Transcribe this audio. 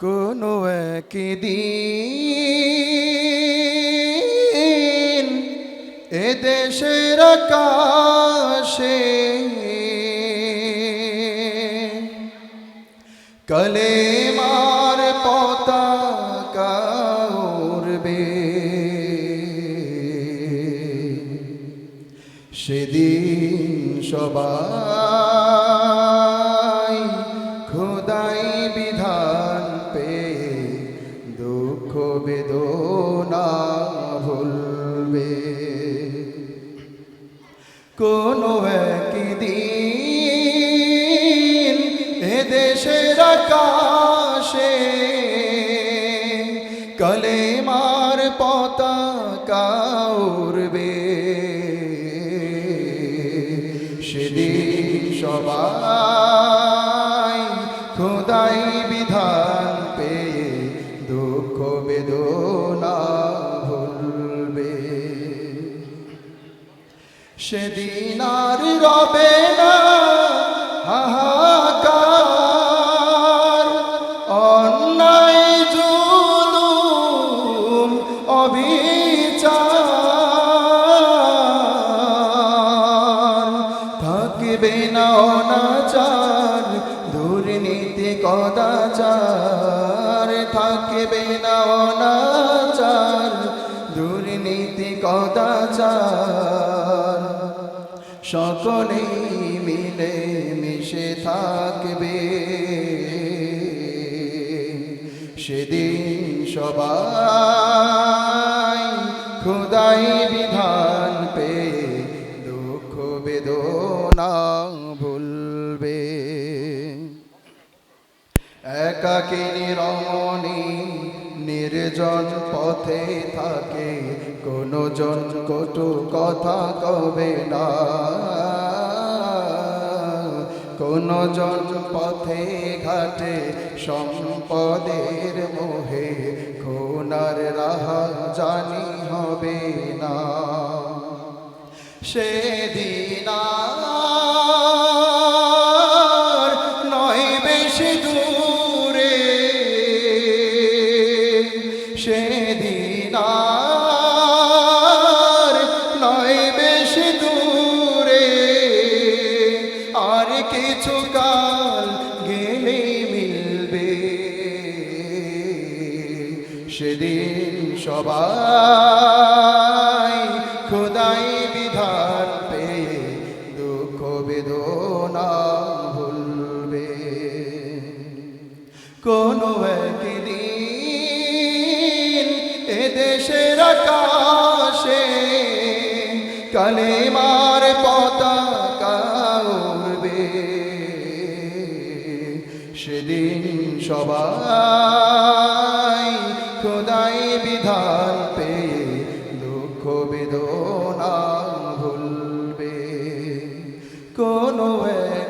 কোনো একদিন এ দেশের আকাশে কলেমার পতাকা উড়বে। সেদিন সবাই বেদনা ভুলবে কোনো একদিন এ দেশের আকাশে কলেমার পতাকা উড়বে। সেদিন সবাই খোদাই বিধান বেদনা ভুলবে। সেদিন আর রবে না হাহাকার। অন্যায় জুলুম অবিচার থাকবে না অনাচার, দুর্নীতি কদাচার, থাকবে না অনাচার, দুর্নীতি কদাচার। সকলেই মিলে মিশে থাকবে। সেদিন সবাই খোদাই বিধান একাকিনী রমণী নির্জন পথে থাকে কোনো জন কটু কথা কবে না। কোন জন পথে ঘাটে সম্পদের মোহে, খুনার রাহা জানি হবে না। সেদিন বেশি দূরে আর কিছু কাল গেলে মিলবে। সেদিন সবাই খোদাই বিধান পেয়ে দুঃখ বেদনা ভুলবে। কোনো একদিন এ দেশের আকাশে কালেমার পতাকা উড়বে। সেদিন সবাই খোদাই বিধান পেয়ে দুঃখ বেদনা ভুলবে। কোনো এক